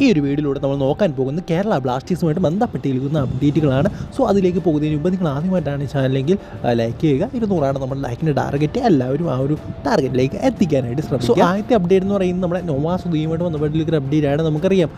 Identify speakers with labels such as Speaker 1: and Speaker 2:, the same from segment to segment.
Speaker 1: ഈ ഒരു വീഡിയോയിലൂടെ നമ്മൾ നോക്കാൻ പോകുന്നത് കേരള ബ്ലാസ്റ്റേഴ്സുമായിട്ട് ബന്ധപ്പെട്ടിരിക്കുന്ന അപ്ഡേറ്റുകളാണ്. സോ അതിലേക്ക് പോകുന്നതിന് മുമ്പ് നിങ്ങൾ ആദ്യമായിട്ടാണ് ചാനലെങ്കിൽ ലൈക്ക് ചെയ്യുക. ഇരുന്നൂറാണ് നമ്മുടെ ലൈക്കിന്റെ ടാർഗറ്റ് എല്ലാവരും ആ ഒരു ടാർഗറ്റിലേക്ക് എത്തിക്കാനായിട്ട് ശ്രമിക്കും സോ ആദ്യത്തെ അപ്ഡേറ്റ് എന്ന് പറയുന്നത് നമ്മുടെ നോവാസ് ഉദയുമായിട്ട് ബന്ധപ്പെട്ടിരിക്കുന്ന അപ്ഡേറ്റ് ആണ്. നമുക്കറിയാം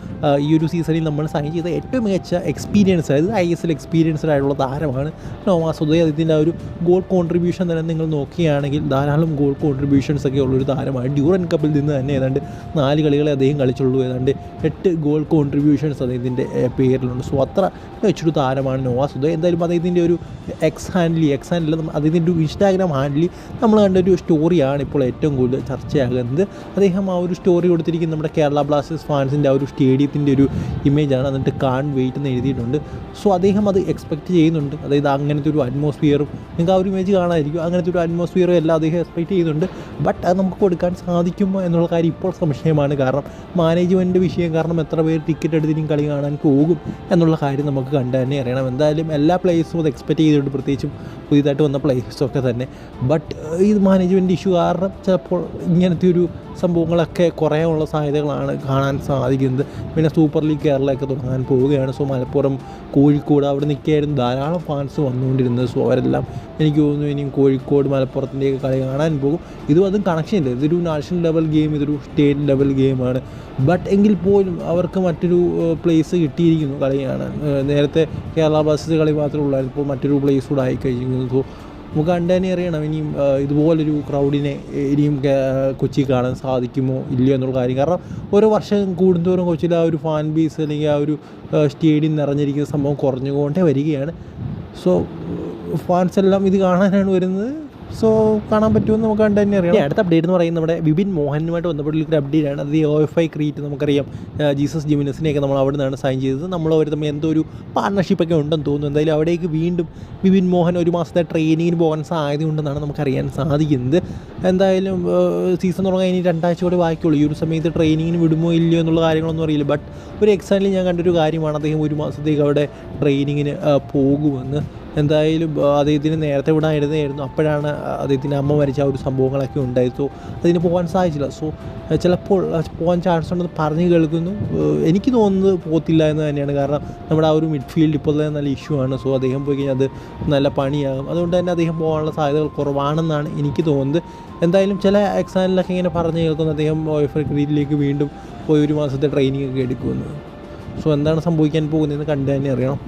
Speaker 1: ഈ ഒരു സീസണിൽ നമ്മൾ സൈൻ ചെയ്ത ഏറ്റവും മികച്ച എക്സ്പീരിയൻസ് അതായത് ഐ എസ് എൽ എക്സ്പീരിയൻസ്ഡ് ആയിട്ടുള്ള താരമാണ് നോവാസ് ഉദയ അതിന്റെ ആ ഒരു ഗോൾ കോൺട്രിബ്യൂഷൻ തന്നെ നിങ്ങൾ നോക്കുകയാണെങ്കിൽ ധാരാളം ഗോൾ കോൺട്രിബ്യൂഷൻസ് ഒക്കെ ഉള്ളൊരു താരമാണ്. ഡ്യൂറൻ കപ്പിൽ നിന്ന് തന്നെ ഏതാണ്ട് നാല് കളികളെ അദ്ദേഹം കളിച്ചുള്ളൂ. ഏതാണ്ട് എട്ട് ഗോൾ കോൺട്രിബ്യൂഷൻസ് അദ്ദേഹത്തിന്റെ പേരിലുണ്ട്. സോ അത്ര വെച്ചൊരു താരമാണ് നോവാസ് ഉദയ എന്തായാലും അദ്ദേഹത്തിന്റെ ഒരു എക്സ് ഹാൻഡ്ലി എക്സ് ഹാൻഡിൽ അദ്ദേഹത്തിന്റെ ഒരു ഇൻസ്റ്റാഗ്രാം ഹാൻഡിൽ നമ്മൾ കണ്ട ഒരു സ്റ്റോറിയാണ് ഇപ്പോൾ ഏറ്റവും കൂടുതൽ ചർച്ചയാകുന്നത്. അദ്ദേഹം ആ ഒരു സ്റ്റോറി കൊടുത്തിരിക്കുന്ന നമ്മുടെ കേരള ബ്ലാസ്റ്റേഴ്സ് ഫാൻസിന്റെ ആ ഒരു സ്റ്റേഡിയത്തിന്റെ ഒരു ഇമേജാണ് എന്നിട്ട് കാൺ വെയിറ്റ് എന്ന് എഴുതിയിട്ടുണ്ട്. സോ അദ്ദേഹം അത് എക്സ്പെക്റ്റ് ചെയ്യുന്നുണ്ട്. അതായത് അങ്ങനത്തെ ഒരു അറ്റ്മോസ്ഫിയറും നിങ്ങൾക്ക് ആ ഒരു ഇമേജ് കാണാമായിരിക്കും അങ്ങനത്തെ ഒരു അറ്റ്മോസ്ഫിയറും എല്ലാം അദ്ദേഹം എക്സ്പെക്റ്റ് ചെയ്യുന്നുണ്ട്. ബട്ട് അത് നമുക്ക് കൊടുക്കാൻ സാധിക്കുമോ എന്നുള്ള കാര്യം ഇപ്പോൾ സംശയമാണ്. കാരണം മാനേജ്മെന്റ് വിഷയം കാരണം എത്ര പേര് ടിക്കറ്റ് എടുത്തിട്ടും കളി കാണാൻ പോകും എന്നുള്ള കാര്യം നമുക്ക് കണ്ടു തന്നെ അറിയണം. എന്തായാലും എല്ലാ പ്ലേയേഴ്സും അത് എക്സ്പെക്റ്റ് ചെയ്തിട്ടുണ്ട് പ്രത്യേകിച്ചും പുതിയതായിട്ട് വന്ന പ്ലേയേഴ്സൊക്കെ തന്നെ. ബട്ട് ഇത് മാനേജ്മെന്റ് ഇഷ്യൂ കാരണം ചിലപ്പോൾ ഇങ്ങനത്തെ ഒരു സംഭവങ്ങളൊക്കെ കുറയാനുള്ള സാധ്യതകളാണ് കാണാൻ സാധിക്കുന്നത്. പിന്നെ സൂപ്പർ ലീഗ് കേരളയൊക്കെ തുടങ്ങാൻ പോവുകയാണ്. സോ മലപ്പുറം കോഴിക്കോട് അവിടെ നിൽക്കുകയായിരുന്നു. ധാരാളം ഫാൻസ് വന്നുകൊണ്ടിരുന്നത്. സോ അവരെല്ലാം എനിക്ക് തോന്നുന്നു ഇനിയും കോഴിക്കോട് മലപ്പുറത്തിന്റെയൊക്കെ കളി കാണാൻ പോകും. ഇതും അതും കണക്ഷൻ ഇല്ല. ഇതൊരു നാഷണൽ ലെവൽ ഗെയിം ഇതൊരു സ്റ്റേറ്റ് ലെവൽ ഗെയിമാണ് ബട്ട് എങ്കിൽ പോലും അവർക്ക് മറ്റൊരു പ്ലേസ് കിട്ടിയിരിക്കുന്നു കളിയാണ്. നേരത്തെ കേരള ബ്ലാസ്റ്റേഴ്സ് കളി മാത്രമേ ഉള്ളായിരുന്നു. ഇപ്പോൾ മറ്റൊരു പ്ലേസ് കൂടെ ആയി കഴിഞ്ഞിരിക്കുന്നു സോ നമുക്ക് കണ്ടേനെ അറിയണം. ഇനിയും ഇതുപോലൊരു ക്രൗഡിനെ ഇനിയും കൊച്ചി കാണാൻ സാധിക്കുമോ ഇല്ലയോ എന്നുള്ള കാര്യം. കാരണം ഓരോ വർഷം കൂടുന്തോറും കൊച്ചിയിൽ ആ ഒരു ഫാൻ ബീസ് അല്ലെങ്കിൽ ആ ഒരു സ്റ്റേഡിയം നിറഞ്ഞിരിക്കുന്ന സംഭവം കുറഞ്ഞുകൊണ്ടേ വരികയാണ്. സോ ഫാൻസ് എല്ലാം ഇത് കാണാനാണ് വരുന്നത്. സോ കാണാൻ പറ്റുമെന്ന് നമുക്ക് കണ്ടു തന്നെ അറിയാം അടുത്ത അപ്ഡേറ്റ് എന്ന് പറയുന്നത് നമ്മുടെ വിപിൻ മോഹനുമായിട്ട് ബന്ധപ്പെട്ടുള്ള ഒരു അപ്ഡേറ്റ് ആണ്. അത് ഒ എഫ് ഐ ക്രിയേറ്റ് നമുക്കറിയാം. ജീസസ് ജിമിനസിനെയൊക്കെ നമ്മൾ അവിടെ നിന്നാണ് സൈൻ ചെയ്തത്. നമ്മൾ അവർ തമ്മിൽ എന്തോ ഒരു പാർട്ണർഷിപ്പൊക്കെ ഉണ്ടെന്ന് തോന്നുന്നു. എന്തായാലും അവിടേക്ക് വീണ്ടും വിപിൻ മോഹൻ ഒരു മാസത്തെ ട്രെയിനിങ്ങിന് പോകാൻ സാധ്യതയുണ്ടെന്നാണ് നമുക്കറിയാൻ സാധിക്കുന്നത്. എന്തായാലും സീസൺ തുടങ്ങാൻ ഇനി രണ്ടാഴ്ച കൂടെ ബാക്കിയുള്ളൂ. ഈ ഒരു സമയത്ത് ട്രെയിനിങ്ങിന് വിടുമോ ഇല്ലയോ എന്നുള്ള കാര്യങ്ങളൊന്നും അറിയില്ല. ബട്ട് ഒരു എക്സാമിൽ ഞാൻ കണ്ടൊരു കാര്യമാണ്. അദ്ദേഹം ഒരു മാസത്തേക്ക് അവിടെ ട്രെയിനിങ്ങിന് പോകുമെന്ന് എന്തായാലും അദ്ദേഹത്തിന് നേരത്തെ വിടാനിരുന്നായിരുന്നു അപ്പോഴാണ് അദ്ദേഹത്തിന്റെ അമ്മ മരിച്ച ഒരു സംഭവങ്ങളൊക്കെ ഉണ്ടായി സോ അതിന് പോകാൻ സാധിച്ചില്ല. സോ ചിലപ്പോൾ പോകാൻ ചാൻസ് ഉണ്ടെന്ന് പറഞ്ഞ് കേൾക്കുന്നു. എനിക്ക് തോന്നുന്നത് പോകത്തില്ല എന്ന് തന്നെയാണ്. കാരണം നമ്മുടെ ആ ഒരു മിഡ്ഫീൽഡ് ഇപ്പോൾ തന്നെ നല്ല ഇഷ്യൂ ആണ്. സോ അദ്ദേഹം പോയി കഴിഞ്ഞാൽ അത് നല്ല പണിയാകും. അതുകൊണ്ട് തന്നെ അദ്ദേഹം പോകാനുള്ള സാധ്യതകൾ കുറവാണെന്നാണ് എനിക്ക് തോന്നുന്നത്. എന്തായാലും ചില എക്സാമിലൊക്കെ ഇങ്ങനെ പറഞ്ഞു കേൾക്കുന്നു. അദ്ദേഹം ഓഫർ ക്രീറ്റിലേക്ക് വീണ്ടും പോയി ഒരു മാസത്തെ ട്രെയിനിങ് ഒക്കെ എടുക്കുമെന്ന് സോ എന്താണ് സംഭവിക്കാൻ പോകുന്നതെന്ന് കണ്ടു തന്നെ അറിയണം.